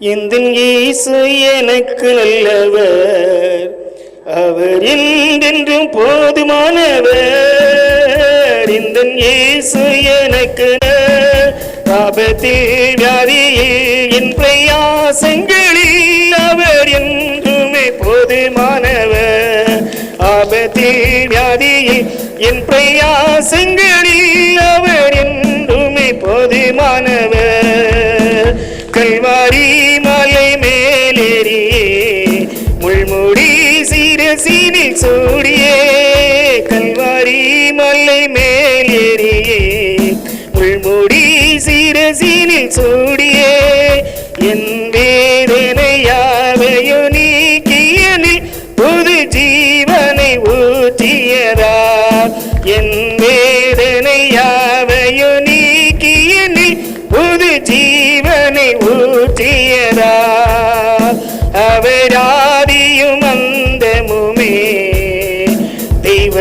இந்த இயேசு எனக்கு நல்லவர். அவர் என்றென்றும் போதுமானவர். இந்த இயேசு எனக்கு ஆபத்தில் வியாதியில் என் பிரயாசங்களில் அவர் என்றுமே போதுமானவர். ஆபத்தில் வியாதியில் என் பிரயாசங்களில் அவர் என் சிரசினில் சூடியே கல்வாரி மலை மேலேறியே முள்முடி சிரசினில் சூடியே என் வேதனையாவையோ நீக்கியனில் புது ஜீவனை ஊற்றியரா என் வேதனையாவையோ நீக்கியனில் புது ஜீவனை ஊற்றியரா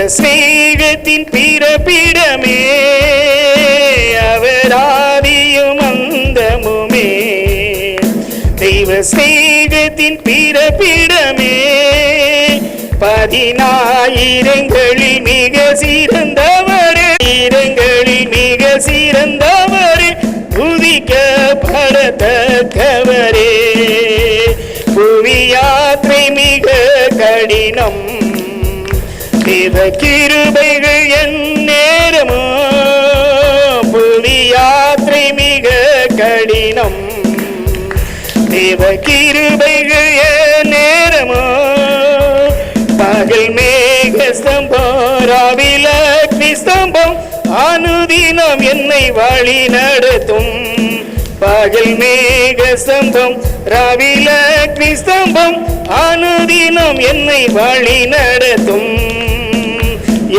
தெய்வ பிறப்பிடமே அவராதியும் அந்தமுமே. தெய்வ ஸ்நேகத்தின் பிறப்பிடமே பதினாயிரங்களில் மிக சிறந்தவர். இரங்களில் மிக சிறந்தவரே துதிக்கப்படத்தக்கவரே புவி யாத்திரை மிக கடினம் செய்த கிருபைகள் என் நேரமோ? புவி யாத்திரை மிக கடினம். தேவ கிருபைகள் என் நேரமோ? பகல் மேக ஸ்தம்பம் ராவில அனுதினம் என்னை வழி நடத்தும். பகல் மேக ஸ்தம்பம் ராவில கிறிஸ்தம்பம் அனுதினம் என்னை வழி நடத்தும்.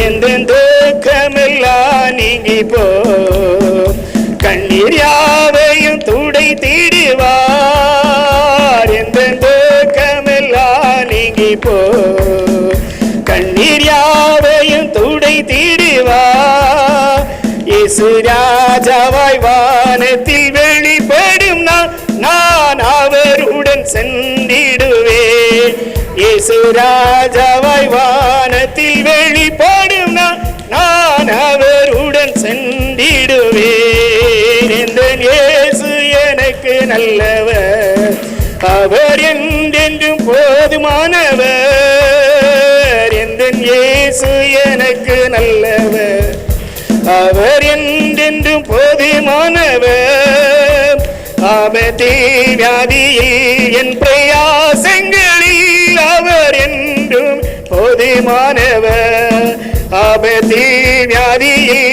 எந்த துக்கமெல்லாம் நீங்கி போ கண்ணீர் யாவையும் துடை தீடுவார். எந்த தூக்கமெல்லாம் நீங்கி போ கண்ணீர் யாவையும் துடை தீடுவார். இசு ராஜாவாய் வானத்தில் வெளிப்படும் நான் நான் அவருடன் சென்றிடுவேன். இசு ராஜாவாய் வா இயேசு எனக்கு நல்லவர். அவர் என்றென்றும் போதுமானவர். எந்தன் இயேசு எனக்கு நல்லவர். அவர் என்றென்றும் போதுமானவர். ஆபத்தே வியாதியில் என் பிரயாசங்களில் அவர் என்றும் போதுமானவர். ஆபத்தே வியாதியில்